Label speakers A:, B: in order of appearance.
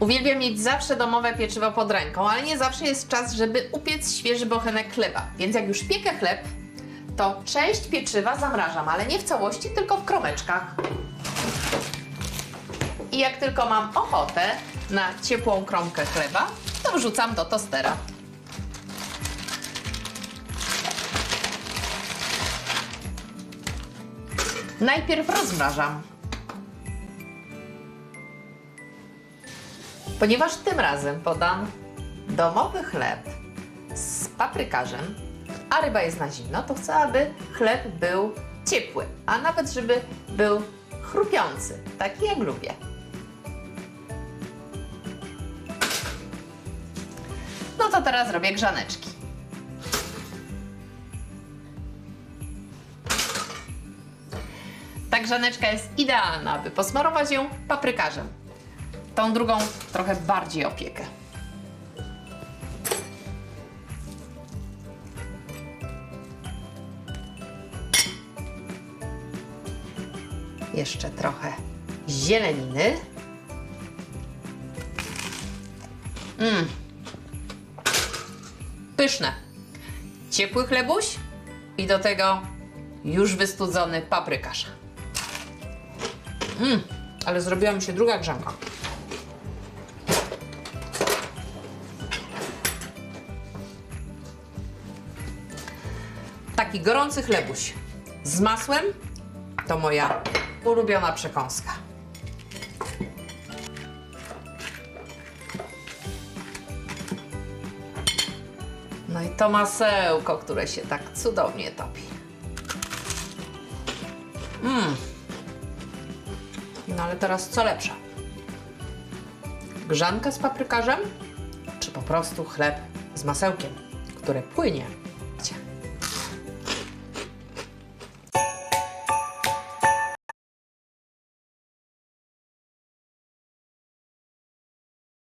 A: Uwielbiam mieć zawsze domowe pieczywo pod ręką, ale nie zawsze jest czas, żeby upiec świeży bochenek chleba. Więc jak już piekę chleb, to część pieczywa zamrażam, ale nie w całości, tylko w kromeczkach. I jak tylko mam ochotę na ciepłą kromkę chleba, to wrzucam do tostera. Najpierw rozmrażam. Ponieważ tym razem podam domowy chleb z paprykarzem, a ryba jest na zimno, to chcę, aby chleb był ciepły, a nawet żeby był chrupiący, taki jak lubię. No to teraz robię grzaneczki. Ta grzaneczka jest idealna, aby posmarować ją paprykarzem. Tą drugą trochę bardziej opiekę. Jeszcze trochę zieleniny. Mmm. Pyszne. Ciepły chlebuś i do tego już wystudzony paprykarz. Mmm, ale zrobiła mi się druga grzanka. Taki gorący chlebuś z masłem to moja ulubiona przekąska. No i to masełko, które się tak cudownie topi. Mmm. No ale teraz co lepsze? Grzanka z paprykarzem, czy po prostu chleb z masełkiem, które płynie